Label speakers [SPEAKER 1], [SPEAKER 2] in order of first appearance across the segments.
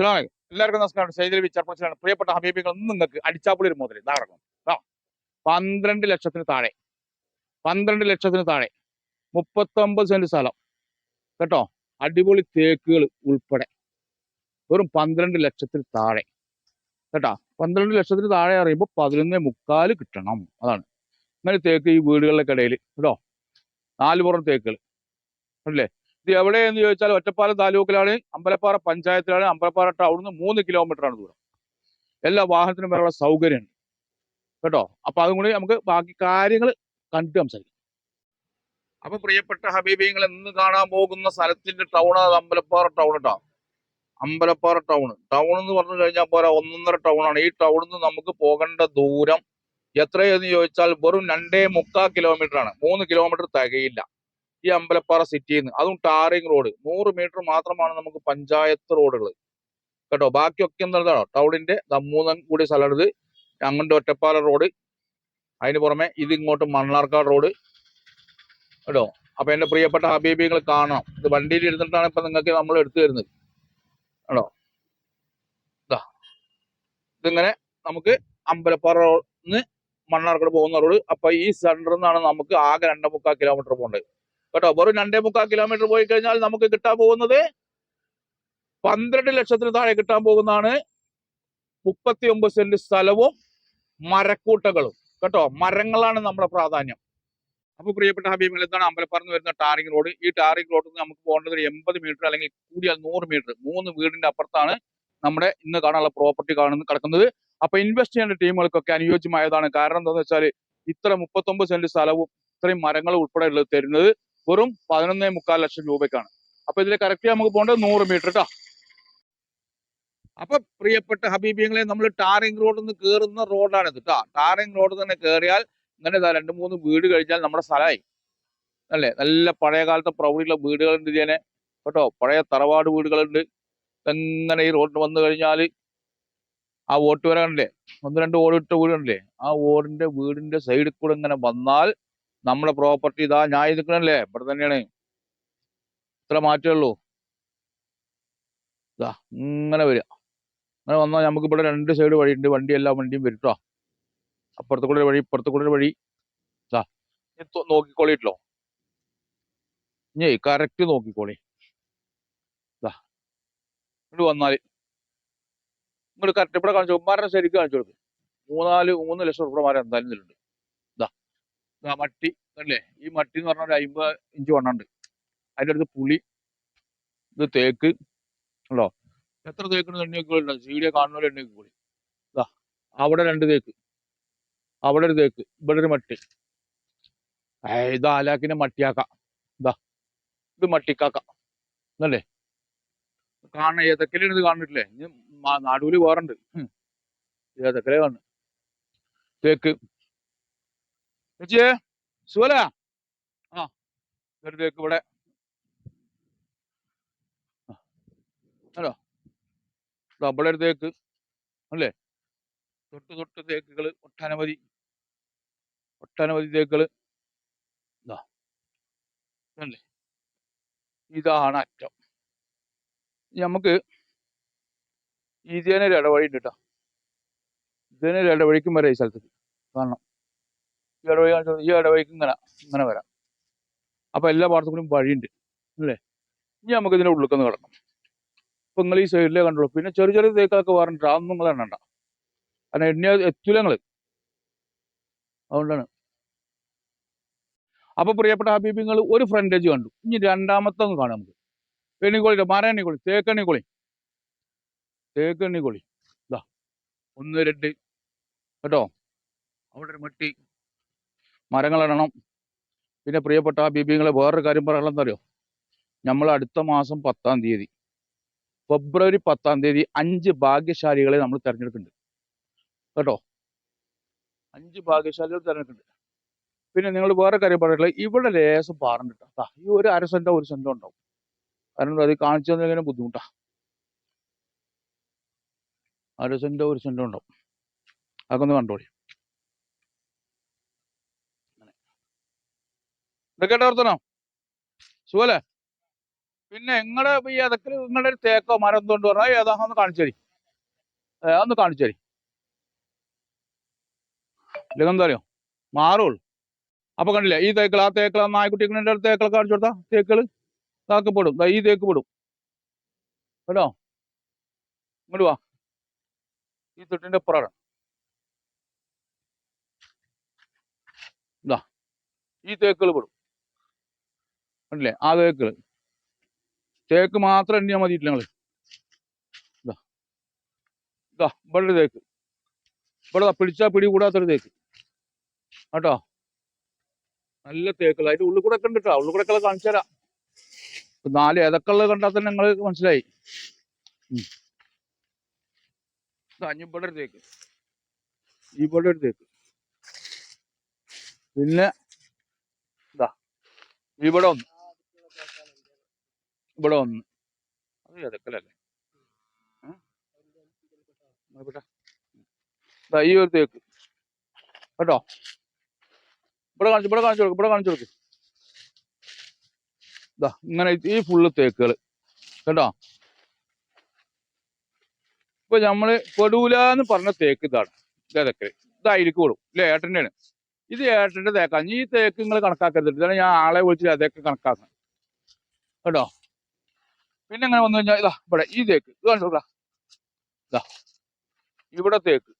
[SPEAKER 1] അലൈക്കും എല്ലാവർക്കും നമസ്കാരം. സൈദിൽ വിച്ചർപ്പച്ചിലാണ് പ്രിയപ്പെട്ട ഹബീബികൾ ഒന്നും നിങ്ങൾക്ക് അടിച്ചാപ്പുളി ഒരു മുതൽ ഇതാ കിടക്കും ആ പന്ത്രണ്ട് ലക്ഷത്തിന് താഴെ. പന്ത്രണ്ട് ലക്ഷത്തിന് താഴെ. മുപ്പത്തൊമ്പത് സെന്റ് സ്ഥലം. കേട്ടോ? അടിപൊളി തേക്കുകൾ ഉൾപ്പെടെ. വെറും പന്ത്രണ്ട് ലക്ഷത്തിൽ താഴെ. കേട്ടോ? പന്ത്രണ്ട് ലക്ഷത്തിന് താഴെ അറിയുമ്പോൾ പതിനൊന്ന് മുക്കാൽ കിട്ടണം. അതാണ്. ഇങ്ങനെ തേക്ക് ഈ വീടുകളുടെ ഇടയിൽ കേട്ടോ? നാല് പുറം തേക്കുകൾ. അല്ലേ? എവിടെയെന്ന് ചോദിച്ചാൽ ഒറ്റപ്പാലം താലൂക്കിലാണ് അമ്പലപ്പാറ പഞ്ചായത്തിലാണ് അമ്പലപ്പാറ ടൗണിൽ നിന്ന് മൂന്ന് കിലോമീറ്റർ ആണ് ദൂരം. എല്ലാ വാഹനത്തിനും വരെയുള്ള സൗകര്യമുണ്ട്. കേട്ടോ? അപ്പൊ അതും കൂടി നമുക്ക് ബാക്കി കാര്യങ്ങൾ കണ്ടു സംസാരിക്കാം. അപ്പൊ പ്രിയപ്പെട്ട ഹബീബിങ്ങൾ എന്ന് കാണാൻ പോകുന്ന സ്ഥലത്തിന്റെ ടൗൺ അത് അമ്പലപ്പാറ ടൗൺ കേട്ടോ അമ്പലപ്പാറ ടൗൺ. ടൗൺ എന്ന് പറഞ്ഞു കഴിഞ്ഞാൽ പോരാ ഒന്നൊന്നര ടൗൺ ആണ് ഈ ടൗണിൽ നിന്ന് നമുക്ക് പോകേണ്ട ദൂരം എത്രയെന്ന് ചോദിച്ചാൽ വെറും രണ്ടേ മുക്കാൽ കിലോമീറ്റർ ആണ് മൂന്ന് കിലോമീറ്റർ തികയില്ല. ഈ അമ്പലപ്പാറ സിറ്റിയിൽ നിന്ന് അതും ടാറിങ് റോഡ്. നൂറ് മീറ്റർ മാത്രമാണ് നമുക്ക് പഞ്ചായത്ത് റോഡുകൾ. കേട്ടോ? ബാക്കിയൊക്കെ എന്താണോ? ടൗണിന്റെ മൂന്നും കൂടി സ്ഥലം ഇത്. അങ്ങോട്ട് ഒറ്റപ്പാല റോഡ്. അതിന് പുറമെ ഇത് ഇങ്ങോട്ട് മണ്ണാർക്കാട് റോഡ്. കേട്ടോ? അപ്പൊ എന്റെ പ്രിയപ്പെട്ട ഹബീബികൾ കാണണം. ഇത് വണ്ടിയിൽ ഇരുന്നിട്ടാണ് ഇപ്പൊ നിങ്ങൾക്ക് നമ്മൾ എടുത്തു തരുന്നത്. കേട്ടോ? ഇതാ ഇതിങ്ങനെ നമുക്ക് അമ്പലപ്പാറ നിന്ന് മണ്ണാർക്കാട് പോകുന്ന റോഡ്. അപ്പൊ ഈ സെന്ററിൽ നിന്നാണ് നമുക്ക് ആകെ രണ്ടേ മുക്കാൽ കിലോമീറ്റർ പോകേണ്ടത്. കേട്ടോ വെറും രണ്ടേ മുക്കാൽ കിലോമീറ്റർ പോയി കഴിഞ്ഞാൽ നമുക്ക് കിട്ടാൻ പോകുന്നത് പന്ത്രണ്ട് ലക്ഷത്തിന് താഴെ കിട്ടാൻ പോകുന്നതാണ് മുപ്പത്തി ഒമ്പത് സെന്റ് സ്ഥലവും മരക്കൂട്ടകളും. കേട്ടോ മരങ്ങളാണ് നമ്മുടെ പ്രാധാന്യം. അപ്പൊ പ്രിയപ്പെട്ട ഹബീബികൾ എന്താണ് അമ്പലപ്പറന്ന് വരുന്ന ടാറിംഗ് റോഡ്? ഈ ടാറിംഗ് റോഡിൽ നിന്ന് നമുക്ക് പോകേണ്ടത് ഒരു എൺപത് മീറ്റർ അല്ലെങ്കിൽ കൂടിയാൽ നൂറ് മീറ്റർ. മൂന്ന് വീടിന്റെ അപ്പുറത്താണ് നമ്മുടെ ഇന്ന് കാണാനുള്ള പ്രോപ്പർട്ടി കാണുന്നത് കിടക്കുന്നത്. അപ്പൊ ഇൻവെസ്റ്റ് ചെയ്യേണ്ട ടീമുകൾക്കൊക്കെ അനുയോജ്യമായതാണ്. കാരണം എന്താണെന്ന് വെച്ചാൽ ഇത്ര മുപ്പത്തൊമ്പത് സെന്റ് സ്ഥലവും ഇത്രയും മരങ്ങളും ഉൾപ്പെടെയുള്ളത് തരുന്നത് വെറും പതിനൊന്നേ മുക്കാൽ ലക്ഷം രൂപയ്ക്കാണ്. അപ്പൊ ഇതിൽ കറക്റ്റ് നമുക്ക് പോകേണ്ടത് നൂറ് മീറ്റർ കേട്ടോ അപ്പൊ പ്രിയപ്പെട്ട ഹബീബിയങ്ങളെ നമ്മൾ ടാറിംഗ് റോഡിൽ നിന്ന് കയറുന്ന റോഡാണിത് കേട്ടോ ടാറിംഗ് റോഡ് തന്നെ കയറിയാൽ ഇങ്ങനെ രണ്ട് മൂന്ന് വീട് കഴിഞ്ഞാൽ നമ്മുടെ സ്ഥലമായി. അല്ലേ? നല്ല പഴയ കാലത്തെ പ്രൗഢിയുള്ള വീടുകളുണ്ട് ഇതിനെ കേട്ടോ പഴയ തറവാട് വീടുകളുണ്ട്. എങ്ങനെ ഈ റോഡിൽ വന്നു കഴിഞ്ഞാൽ ആ ഓട്ട് വര കണ്ടില്ലേ? ഒന്ന് രണ്ട് ഓടിട്ട വീട് കണ്ടില്ലേ ആ ഓടിന്റെ വീടിന്റെ സൈഡിൽ കൂടെ ഇങ്ങനെ വന്നാൽ നമ്മുടെ പ്രോപ്പർട്ടി ഇതാ ഞാൻ നിൽക്കണല്ലേ ഇവിടെ തന്നെയാണ്. ഇത്ര മാറ്റേ ഉള്ളൂ. ഇതാ ഇങ്ങനെ വരിക. അങ്ങനെ വന്നാൽ നമുക്ക് ഇവിടെ രണ്ട് സൈഡ് വഴിയുണ്ട് വണ്ടി എല്ലാ വണ്ടിയും വരും ട്ടോ. അപ്പുറത്ത് കൂടെ വഴി ഇപ്പുറത്ത് കൂടെ വഴി. ഇതാ നോക്കിക്കോളിട്ടോ. ഇനി കറക്റ്റ് നോക്കിക്കോളി. ഇതാ ഇങ്ങോട്ട് വന്നാൽ ഇങ്ങോട്ട് കറക്റ്റ് ഇവിടെ കാണിച്ചു. ഉമ്മാരുടെ ശരിക്കും കാണിച്ചു കൊടുക്കും. മൂന്നാൽ മൂന്ന് ലക്ഷം രൂപ മാരെ എന്തായാലും ഇതിലുണ്ട് ഇതാ ഇതാ മട്ടി അല്ലേ? ഈ മട്ടി എന്ന് പറഞ്ഞാൽ ഒരു അമ്പത് ഇഞ്ച് വണ്ണുണ്ട്. അതിന്റെ അടുത്ത് പുളി ഇത് തേക്ക് ഉണ്ടോ? എത്ര തേക്കിന് എണ്ണിയൊക്കെ സീഡിയെ കാണുന്നവരെ എണ്ണിയൊക്കെ ഇതാ അവിടെ രണ്ട് തേക്ക്. അവിടെ ഒരു തേക്ക് ഇവിടെ ഒരു മട്ടി. ഇത് ആലാക്കിനെ മട്ടിയാക്ക. ഇതാ ഇത് മട്ടിക്കാക്ക. എന്നല്ലേ കാണണ ഏതൊക്കെയാണ് ഇത് കാണുന്നില്ലേ? നാടൂൽ വേറുണ്ട്. ഏതൊക്കെ കാണുന്നു. തേക്ക് ചേച്ചിയേ സുഖല ആ ഒരു തേക്ക് ഇവിടെ. ഹലോ. ദാ ഇവിടെ തേക്ക് അല്ലേ? തൊട്ട് തൊട്ട് തേക്കുകൾ ഒട്ടനവധി ഒട്ടനവധി തേക്കുകൾ ഇതാ. അല്ലേ ഇതാണ് അറ്റം. നമുക്ക് ഇതേനൊരു ഇടവഴി ഉണ്ട് കേട്ടോ. ഇതേനൊരു ഇടവഴിക്കും വരെ ഈ സ്ഥലത്തേക്ക് കാണണം. ഈ ഇടവഴി കാണിച്ചു ഈ ഇടവഴിക്ക് ഇങ്ങനെ ഇങ്ങനെ വരാം. അപ്പൊ എല്ലാ ഭാഗത്തും വഴിയുണ്ട് അല്ലേ? ഇനി നമുക്ക് ഇതിന്റെ ഉള്ളിൽ കിടക്കണം അപ്പൊ നിങ്ങൾ ഈ സൈഡിലേ കണ്ടുള്ളൂ. പിന്നെ ചെറിയ ചെറിയ തേക്കാക്കെ വേറുണ്ട്. അതൊന്നും നിങ്ങൾ എണ്ണണ്ട. കാരണം എണ്ണ എത്തില്ല നിങ്ങൾ. അതുകൊണ്ടാണ്. അപ്പൊ പ്രിയപ്പെട്ട ഹബീബിങ്ങൾ ഒരു ഫ്രണ്ടേജ് കണ്ടു. ഇനി രണ്ടാമത്തെ ഒന്ന് കാണാം നമുക്ക്. എണ്ണിക്കോളി മരണിക്കോളി തേക്കെണ്ണിക്കോളി തേക്കെണ്ണിക്കോളി ഇതാ ഒന്ന് രണ്ട്. കേട്ടോ? അവിടെ ഒരു മട്ടി. മരങ്ങളിടണം. പിന്നെ പ്രിയപ്പെട്ട ആ ഹബീബിങ്ങളെ വേറൊരു കാര്യം പറയാനുള്ളത് അറിയോ നമ്മൾ അടുത്ത മാസം പത്താം തീയതി ഫെബ്രുവരി പത്താം തീയതി അഞ്ച് ഭാഗ്യശാലികളെ നമ്മൾ തിരഞ്ഞെടുക്കുന്നുണ്ട്. കേട്ടോ? അഞ്ച് ഭാഗ്യശാലികൾ തിരഞ്ഞെടുക്കുന്നുണ്ട്. പിന്നെ നിങ്ങൾ വേറെ കാര്യം പറയുള്ളത് ഇവിടെ ലേശം പാറുണ്ട് കേട്ടോ. ഈ ഒരു അര സെന്റോ ഒരു സെന്റോ ഉണ്ടാവും. കാരണം അത് കാണിച്ചു തന്നെ ബുദ്ധിമുട്ടാ. അര സെന്റോ ഒരു സെന്റോ ഉണ്ടാവും. അതൊക്കെ ഒന്ന് ഇതൊക്കെ വർത്തനോ സുഖല്ലേ? പിന്നെ നിങ്ങളുടെ ഈ അതൊക്കെ നിങ്ങളുടെ ഒരു തേക്കോ മരം എന്തുകൊണ്ട് പറഞ്ഞാൽ ഏതാ ഒന്ന് കാണിച്ചു തരി. ഒന്ന് കാണിച്ചു തരി. എന്താ അറിയോ? മാറുള്ളൂ. അപ്പൊ കണ്ടില്ലേ ഈ തേക്കൾ ആ തേക്കൾ ആ നായ്ക്കുട്ടിക്ക് എന്റെ തേക്കളൊക്കെ കാണിച്ചു കൊടുത്താ തേക്കൾ ഇതാക്കി പെടും ദാ ഈ തേക്ക് പെടും കേട്ടോ? ഇങ്ങോട്ട് വാ. ഈ തൊട്ടിന്റെ ഇതാ ഈ തേക്കുകൾ പെടും കണ്ടില്ലേ ആ തേക്കുകൾ തേക്ക് മാത്രം എണ്ണിയാൽ മതിയിട്ടില്ല ഞങ്ങൾ ഇതാ. ഇതാ ഇവിടെ തേക്ക്. ഇവിടെ പിടിച്ചാൽ പിടിച്ചാ പിടി കൂടാത്തൊരു തേക്ക്. കേട്ടോ? നല്ല തേക്കുകൾ അതിന്റെ ഉള്ളിൽ കൂടെ ഒക്കെ ഉണ്ട് കേട്ടോ. ഉള്ളിൽ കൂടെ ഒക്കെ കാണിച്ചു തരാം. നാല് ഏതൊക്കെയുള്ളത് കണ്ടാൽ തന്നെ ഞങ്ങൾ മനസ്സിലായി. ഇവിടെ ഒരു തേക്ക്. ഇവിടെ ഒരു തേക്ക്. പിന്നെ ഇതാ. ഇവിടെ ഒന്ന്. ഇവിടെ വന്ന്. അത് ഏതൊക്കെയല്ലേ ഈ ഒരു തേക്ക്. കേട്ടോ? ഇവിടെ കാണിച്ചു ഇവിടെ കാണിച്ചു കൊടുക്ക് ഇവിടെ കാണിച്ചു കൊടുക്ക്. ഇതാ ഇങ്ങനെ ഈ ഫുള്ള് തേക്കുകൾ കേട്ടോ? ഇപ്പൊ നമ്മൾ പെടൂല എന്ന് പറഞ്ഞ തേക്ക് ഇതാണ്. ഇതൊക്കെ. ഇതായിരിക്കും കൊടുക്കും ഇല്ലേ? ഏട്ടന്റെയാണ് ഇത് ഏട്ടന്റെ തേക്കാണ് ഈ തേക്ക് നിങ്ങൾ കണക്കാക്കരുത്. ഇതാണ് ഞാൻ ആളെ വിളിച്ചിട്ട് അതൊക്കെ കണക്കാക്കണം. കേട്ടോ? പിന്നെ ഇങ്ങനെ വന്നു കഴിഞ്ഞാൽ ഇതാ ഇവിടെ ഈ തേക്ക് ഇത് കാണിച്ചു ഇതാ ഇവിടെ തേക്ക്.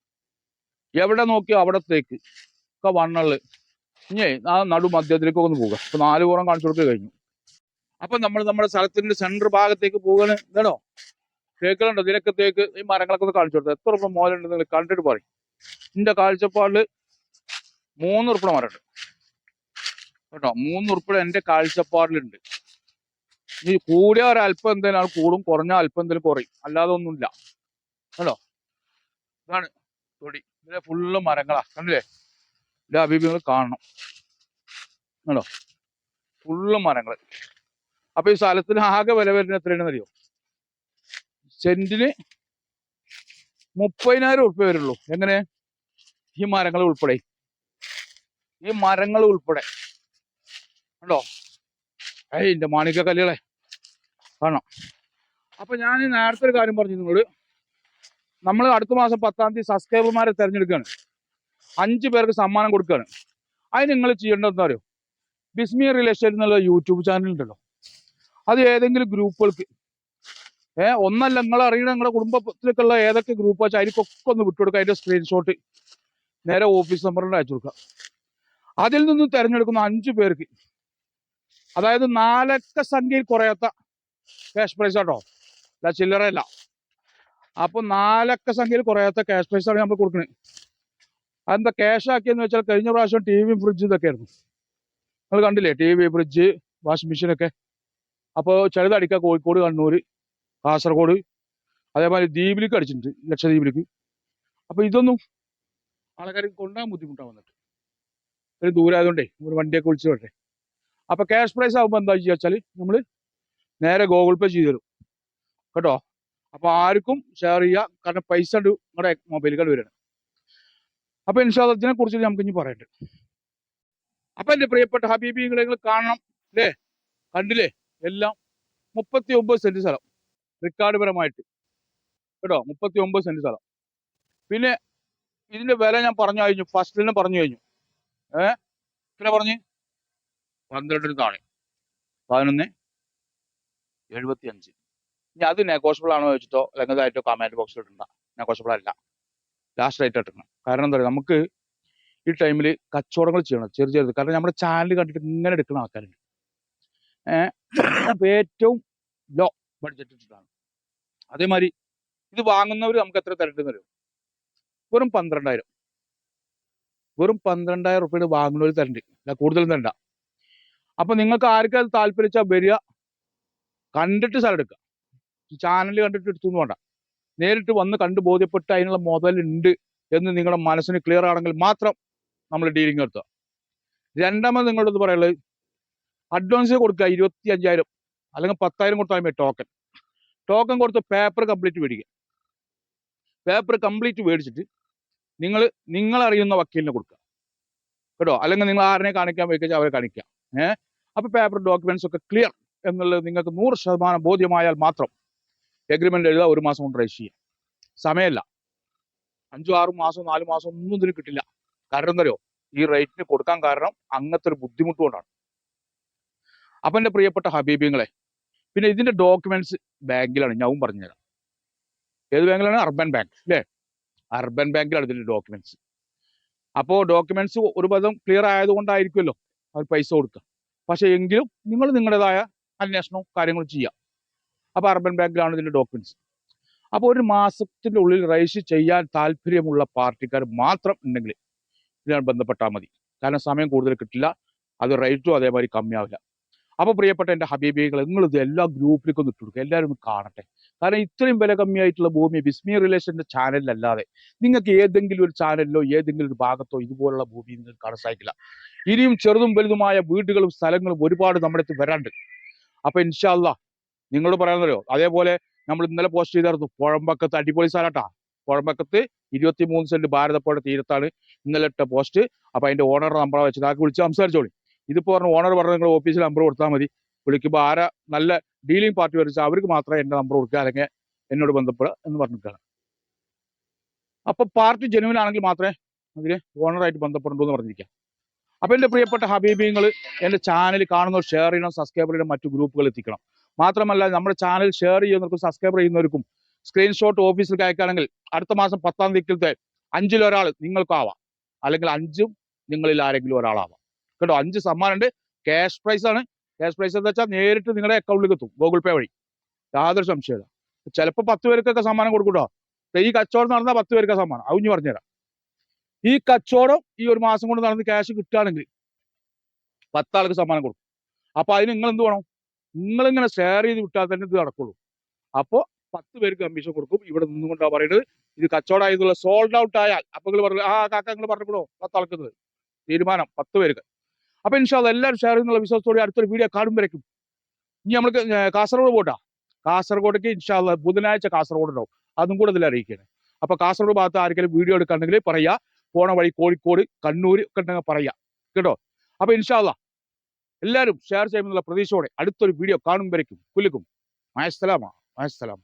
[SPEAKER 1] എവിടെ നോക്കിയോ അവിടെ തേക്ക്? ഒക്കെ വണ്ണൾ ഇനി ആ നടു മധ്യത്തിലേക്ക് ഒന്ന് പോവുക. ഇപ്പൊ നാല് പുറം കാണിച്ചു കൊടുക്കുക കഴിഞ്ഞു. അപ്പൊ നമ്മൾ നമ്മുടെ സ്ഥലത്തിന്റെ സെന്റർ ഭാഗത്തേക്ക് പോകാണ് ഇതാണോ? തേക്കുകളുണ്ടോ? ഇതിലൊക്കെ തേക്ക് ഈ മരങ്ങളൊക്കെ ഒന്ന് കാണിച്ചു കൊടുത്തത് എത്ര ഉറപ്പ് മോലുണ്ട് നിങ്ങൾ കണ്ടിട്ട് പറയും. എന്റെ കാഴ്ചപ്പാടിൽ മൂന്ന് ഉറുപ്പിട മരമുണ്ട്. കേട്ടോ? മൂന്ന് ഉറുപ്പിട എന്റെ കാഴ്ചപ്പാടിലുണ്ട്. ഇനി കൂടിയ ഒരല്പം എന്തെങ്കിലും കൂടും കുറഞ്ഞ അല്പം എന്തെങ്കിലും കുറയും. അല്ലാതെ ഒന്നുമില്ല. കണ്ടോ? ഇതാണ് തൊടി. ഇതിലെ ഫുള്ള് മരങ്ങളാ. കണ്ടില്ലേ? ഇതിലെ അഭിപ്രായങ്ങൾ കാണണം. കണ്ടോ? ഫുള്ള് മരങ്ങൾ. അപ്പൊ ഈ സ്ഥലത്തിന് ആകെ വില വരുന്നത് എത്രയാണെന്ന് അറിയോ? സെന്റിന് മുപ്പതിനായിരം ഉറുപ്പ്യ വരുള്ളൂ. എങ്ങനെ? ഈ മരങ്ങൾ ഉൾപ്പെടെ. ഈ മരങ്ങൾ ഉൾപ്പെടെ. കണ്ടോ? ഏയ് എന്റെ മാണിക്ക കല്ലുകളെ കാണാം അപ്പൊ ഞാൻ നേരത്തെ ഒരു കാര്യം പറഞ്ഞു നിങ്ങളോട്. നമ്മൾ അടുത്ത മാസം പത്താം തീയതി സബ്സ്ക്രൈബർമാരെ തിരഞ്ഞെടുക്കുകയാണ് അഞ്ച് പേർക്ക് സമ്മാനം കൊടുക്കുകയാണ് അതിന് നിങ്ങൾ ചെയ്യേണ്ടതെന്ന് അറിയോ? ബിസ്മി റിലേഷൻ എന്നുള്ള യൂട്യൂബ് ചാനൽ ഉണ്ടല്ലോ. അത് ഏതെങ്കിലും ഗ്രൂപ്പുകൾക്ക്. ഏ ഒന്നല്ല നിങ്ങൾ അറിയണ നിങ്ങളുടെ കുടുംബത്തിലേക്കുള്ള ഏതൊക്കെ ഗ്രൂപ്പ് വെച്ചാൽ അതിലേക്കൊക്കെ ഒന്ന് വിട്ടുകൊടുക്കുക അതിന്റെ സ്ക്രീൻഷോട്ട് നേരെ ഓഫീസ് നമ്പറിൽ അയച്ചു കൊടുക്കുക അതിൽ നിന്ന് തിരഞ്ഞെടുക്കുന്ന അഞ്ചു പേർക്ക് അതായത് നാലക്ക സംഖ്യയിൽ കുറയാത്ത ക്യാഷ് പ്രൈസ് ആട്ടോ. അല്ല. ചില്ലറയല്ല അപ്പൊ നാലക്ക സംഖ്യയിൽ കുറയാത്ത ക്യാഷ് പ്രൈസ് ആണ് നമ്മൾ കൊടുക്കുന്നത് അതെന്താ ക്യാഷ് ആക്കിയെന്ന് വെച്ചാൽ കഴിഞ്ഞ പ്രാവശ്യം ടി വിയും ഫ്രിഡ്ജും ഇതൊക്കെ ആയിരുന്നു. നിങ്ങൾ കണ്ടില്ലേ T V fridge washing machine ഒക്കെ? അപ്പോൾ ചെറുതടിക്ക കോഴിക്കോട് കണ്ണൂർ കാസർഗോഡ്. അതേമാതിരി ദ്വീപിലേക്ക് അടിച്ചിട്ടുണ്ട് ലക്ഷദ്വീപിലേക്ക്. അപ്പൊ ഇതൊന്നും ആൾക്കാർ കൊണ്ടുപോകാൻ ബുദ്ധിമുട്ടാണ് വന്നിട്ട്. ഒരു ദൂരമായതുകൊണ്ടേ ഒരു വണ്ടിയൊക്കെ വിളിച്ചു വരട്ടെ. അപ്പൊ ക്യാഷ് പ്രൈസ് ആകുമ്പോൾ എന്താ ചെയ്യുക വെച്ചാൽ നമ്മൾ നേരെ ഗൂഗിൾ പേ ചെയ്തു തരും. കേട്ടോ? അപ്പൊ ആർക്കും ഷെയർ ചെയ്യുക കാരണം പൈസ ഉണ്ട് നിങ്ങളുടെ മൊബൈലുകൾ വരണം. അപ്പൊ ഇൻഷാദത്തിനെ കുറിച്ച് നമുക്ക് ഇനി പറയട്ടെ അപ്പൊ എന്റെ പ്രിയപ്പെട്ട ഹബീബി നിങ്ങൾ കാണണം. അല്ലേ കണ്ടില്ലേ? എല്ലാം മുപ്പത്തി ഒമ്പത് സെന്റ് സ്ഥലം. റെക്കോർഡ് പരമായിട്ട്. കേട്ടോ? മുപ്പത്തി ഒമ്പത് സെന്റ് സ്ഥലം. പിന്നെ ഇതിന്റെ വില ഞാൻ പറഞ്ഞു കഴിഞ്ഞു. ഫസ്റ്റിന് പറഞ്ഞു കഴിഞ്ഞു. ഏ? എത്ര പറഞ്ഞു? പന്ത്രണ്ടിന് താഴെ. പതിനൊന്ന്? എഴുപത്തി അഞ്ച് ഇനി അത് നെഗോഷ്യബിൾ ആണോ ചോദിച്ചിട്ടോ അല്ലെങ്കിൽ ഇതായിട്ടോ കമന്റ് ബോക്സിൽ ഇടണ്ട. നെഗോഷ്യബിൾ അല്ല. ലാസ്റ്റ് റേറ്റ് ഇട്ടണം കാരണം എന്താ പറയുക നമുക്ക് ഈ ടൈമിൽ കച്ചവടങ്ങൾ ചെയ്യണം. ചെറിയ ചെറുത് കാരണം നമ്മുടെ ചാനൽ കണ്ടിട്ട് ഇങ്ങനെ എടുക്കുന്ന ആൾക്കാരുണ്ട്. ഏഹ് അപ്പൊ ഏറ്റവും ലോ ബഡ്ജറ്റ് ഇട്ടിട്ടാണ്. അതേമാതിരി ഇത് വാങ്ങുന്നവർ നമുക്ക് എത്ര തരട്ടെന്ന് വരും വെറും പന്ത്രണ്ടായിരം. വെറും പന്ത്രണ്ടായിരം റുപ്യയുടെ വാങ്ങുന്നവർ തരണ്ട്. കൂടുതലും തരണ്ട. അപ്പൊ നിങ്ങൾക്ക് ആർക്കും അത് താല്പര്യച്ചാൽ വരിക? കണ്ടിട്ട് സ്ഥലം എടുക്കുക. ചാനൽ കണ്ടിട്ട് എടുത്തു വേണ്ട. നേരിട്ട് വന്ന് കണ്ട് ബോധ്യപ്പെട്ട് അതിനുള്ള മുതലുണ്ട് എന്ന് നിങ്ങളുടെ മനസ്സിന് ക്ലിയർ ആണെങ്കിൽ മാത്രം നമ്മൾ ഡീലിംഗ് നടത്തുക രണ്ടാമത് നിങ്ങളോട് പറയുള്ളത് അഡ്വാൻസ് കൊടുക്കുക ഇരുപത്തി അഞ്ചായിരം അല്ലെങ്കിൽ പത്തായിരം കൊടുത്താൽ മതി ടോക്കൺ ടോക്കൺ കൊടുത്ത് പേപ്പർ കംപ്ലീറ്റ് മേടിക്കുക. പേപ്പർ കംപ്ലീറ്റ് മേടിച്ചിട്ട് നിങ്ങൾ നിങ്ങൾ അറിയുന്ന വക്കീലിനെ കൊടുക്കുക. കേട്ടോ? അല്ലെങ്കിൽ നിങ്ങൾ ആരനെ കാണിക്കാൻ വെക്കുക അവരെ കാണിക്കുക. ഏഹ് അപ്പോൾ പേപ്പർ ഡോക്യുമെന്റ്സ് ഒക്കെ ക്ലിയർ എന്നുള്ളത് നിങ്ങൾക്ക് നൂറ് ശതമാനം ബോധ്യമായാൽ മാത്രം എഗ്രിമെന്റ് എഴുതുക ഒരു മാസം കൊണ്ട് രജിസ്റ്റർ ചെയ്യാം. സമയമല്ല. അഞ്ചും ആറും മാസം നാല് മാസം ഒന്നും ഇതിന് കിട്ടില്ല. കാരണം എന്തറിയോ ഈ റേറ്റിന് കൊടുക്കാൻ കാരണം അങ്ങനത്തെ ഒരു ബുദ്ധിമുട്ട് കൊണ്ടാണ്. അപ്പൊ എന്റെ പ്രിയപ്പെട്ട ഹബീബിങ്ങളെ പിന്നെ ഇതിന്റെ ഡോക്യുമെന്റ്സ് ബാങ്കിലാണ് ഞാൻ പറഞ്ഞുതരാം. ഏത് ബാങ്കിലാണ്? അർബൻ ബാങ്ക് അല്ലേ? അർബൻ ബാങ്കിലാണ് ഇതിന്റെ ഡോക്യുമെന്റ്സ് അപ്പോൾ ഡോക്യുമെന്റ്സ് ഒരു പദം ക്ലിയർ ആയതുകൊണ്ടായിരിക്കുമല്ലോ അവർ പൈസ കൊടുക്കുക. പക്ഷെ എങ്കിലും നിങ്ങൾ നിങ്ങളുടേതായ അന്വേഷണവും കാര്യങ്ങളും ചെയ്യാം. അപ്പോൾ അർബൻ ബാങ്കിലാണ് ഇതിന്റെ ഡോക്യുമെന്റ്സ് അപ്പോൾ ഒരു മാസത്തിന്റെ ഉള്ളിൽ രജിസ്റ്റർ ചെയ്യാൻ താല്പര്യമുള്ള പാർട്ടിക്കാർ മാത്രം ഉണ്ടെങ്കിൽ ഇതിനാണ് ബന്ധപ്പെട്ടാൽ മതി. കാരണം സമയം കൂടുതൽ കിട്ടില്ല. അത് റേറ്റും അതേമാതിരി കമ്മിയാവില്ല. അപ്പോൾ പ്രിയപ്പെട്ട എന്റെ ഹബീബികൾ നിങ്ങൾ ഇത് എല്ലാ ഗ്രൂപ്പിലേക്കും ഒന്ന് ഇട്ടുകൊടുക്കുക. എല്ലാവരും കാണട്ടെ. കാരണം ഇത്രയും വില കമ്മിയായിട്ടുള്ള ഭൂമി ബിസ്മി റിലേഷന്റെ ചാനലിലല്ലാതെ നിങ്ങൾക്ക് ഏതെങ്കിലും ഒരു ചാനലിലോ ഏതെങ്കിലും ഒരു ഭാഗത്തോ ഇതുപോലുള്ള ഭൂമി നിങ്ങൾക്ക് കാണാൻ സാധിക്കില്ല. ഇനിയും ചെറുതും വലുതുമായ വീടുകളും സ്ഥലങ്ങളും ഒരുപാട് നമ്മുടെ അടുത്ത് വരാണ്ട് അപ്പൊ ഇൻഷാല്ല നിങ്ങളോട് പറയാനല്ലോ അതേപോലെ നമ്മൾ ഇന്നലെ പോസ്റ്റ് ചെയ്തായിരുന്നു പുഴമ്പക്കത്ത് അടിപൊളി സ്ഥലട്ടാ. പുഴമ്പക്കത്ത് ഇരുപത്തി മൂന്ന് സെന്റ് ഭാരതപ്പുഴ തീരത്താണ് ഇന്നലെ ഇട്ട പോസ്റ്റ്. അപ്പൊ അതിന്റെ ഓണർ നമ്പർ വെച്ച് ആൾക്ക് വിളിച്ച് സംസാരിച്ചോളി. ഇതിപ്പോ പറഞ്ഞ ഓണർ പറഞ്ഞ നിങ്ങൾ ഓഫീസിൽ നമ്പർ കൊടുത്താൽ മതി. വിളിക്കുമ്പോൾ ആരാ നല്ല ഡീലിംഗ് പാർട്ടി വരച്ചാൽ അവർക്ക് മാത്രമേ എന്റെ നമ്പർ കൊടുക്കുക അല്ലെങ്കിൽ എന്നോട് ബന്ധപ്പെടുക എന്ന് പറഞ്ഞിട്ടാണ്. അപ്പൊ പാർട്ടി ജനുവിനാണെങ്കിൽ മാത്രമേ അതിന് ഓണറായിട്ട് ബന്ധപ്പെടണ്ടൂ എന്ന് പറഞ്ഞിരിക്കാം. അപ്പൊ എന്റെ പ്രിയപ്പെട്ട ഹബീബിങ്ങൾ എന്റെ ചാനൽ കാണുന്നവർ ഷെയർ ചെയ്യണം സബ്സ്ക്രൈബ് ചെയ്യണം മറ്റു ഗ്രൂപ്പുകൾ എത്തിക്കണം. മാത്രമല്ല നമ്മുടെ ചാനൽ ഷെയർ ചെയ്യുന്നവർക്കും സബ്സ്ക്രൈബ് ചെയ്യുന്നവർക്കും സ്ക്രീൻഷോട്ട് ഓഫീസിലേക്ക് അയക്കുകയാണെങ്കിൽ അടുത്ത മാസം പത്താം തീയതിക്കത്തെ അഞ്ചിലൊരാൾ നിങ്ങൾക്കാവാം. അല്ലെങ്കിൽ അഞ്ചും നിങ്ങളിൽ ആരെങ്കിലും ഒരാളാവാം. കേട്ടോ? അഞ്ച് സമ്മാനമുണ്ട്. ക്യാഷ് പ്രൈസ് ആണ്. ക്യാഷ് പ്രൈസ് എന്ന് വെച്ചാൽ നേരിട്ട് നിങ്ങളുടെ അക്കൗണ്ടിലേക്ക് എത്തും. ഗൂഗിൾ പേ വഴി. യാതൊരു സംശയമില്ല ചിലപ്പോൾ പത്ത് പേർക്കൊക്കെ സമ്മാനം കൊടുക്കൂട്ടോ ഈ കച്ചവടം നടന്നാൽ പത്ത് പേർക്ക് സമ്മാനം. അവഞ്ഞു പറഞ്ഞുതരാം. ഈ കച്ചവടം ഈ ഒരു മാസം കൊണ്ട് നടന്ന് ക്യാഷ് കിട്ടുകയാണെങ്കിൽ പത്താൾക്ക് സമ്മാനം കൊടുക്കും. അപ്പൊ അതിന് നിങ്ങൾ എന്ത് വേണം? നിങ്ങളിങ്ങനെ ഷെയർ ചെയ്ത് വിട്ടാൽ തന്നെ ഇത് നടക്കുള്ളൂ. അപ്പോൾ പത്ത് പേർക്ക് കമ്മീഷൻ കൊടുക്കും. ഇവിടെ നിന്നുകൊണ്ടാണ് പറയുന്നത് ഇത് കച്ചവടമായതുള്ള സോൾഡ് ഔട്ട് ആയാൽ അപ്പൊ നിങ്ങൾ പറഞ്ഞു ആ കാക്ക നിങ്ങൾ പറഞ്ഞുകൂടോ പത്താൾക്കുന്നത് തീരുമാനം. പത്ത് പേർക്ക്. അപ്പൊ ഇൻഷാ എല്ലാവരും ഷെയർ ചെയ്യുന്നുള്ള വിശ്വാസത്തോടെ അടുത്തൊരു വീഡിയോ കാണുമ്പോഴേക്കും ഇനി നമ്മൾ കാസർഗോഡ് പോട്ടാ. കാസർഗോഡേക്ക് ഇൻഷാല്ല ബുധനാഴ്ച കാസർഗോഡ് ഉണ്ടാവും. അതും കൂടെ ഇതിൽ അറിയിക്കുകയാണ് അപ്പൊ കാസർഗോഡ് ഭാഗത്ത് ആർക്കെങ്കിലും വീഡിയോ എടുക്കുകയാണെങ്കിൽ പറയാ പോണ വഴി കോഴിക്കോട് കണ്ണൂർ ഒക്കെ ഉണ്ടെങ്കിൽ പറയാ. കേട്ടോ? അപ്പൊ ഇൻഷാല്ല എല്ലാവരും ഷെയർ ചെയ്യുമെന്നുള്ള പ്രതീക്ഷയോടെ അടുത്തൊരു വീഡിയോ കാണുമ്പോഴേക്കും കുലുക്കും മയസ്സലാമ മയസ്സലാം.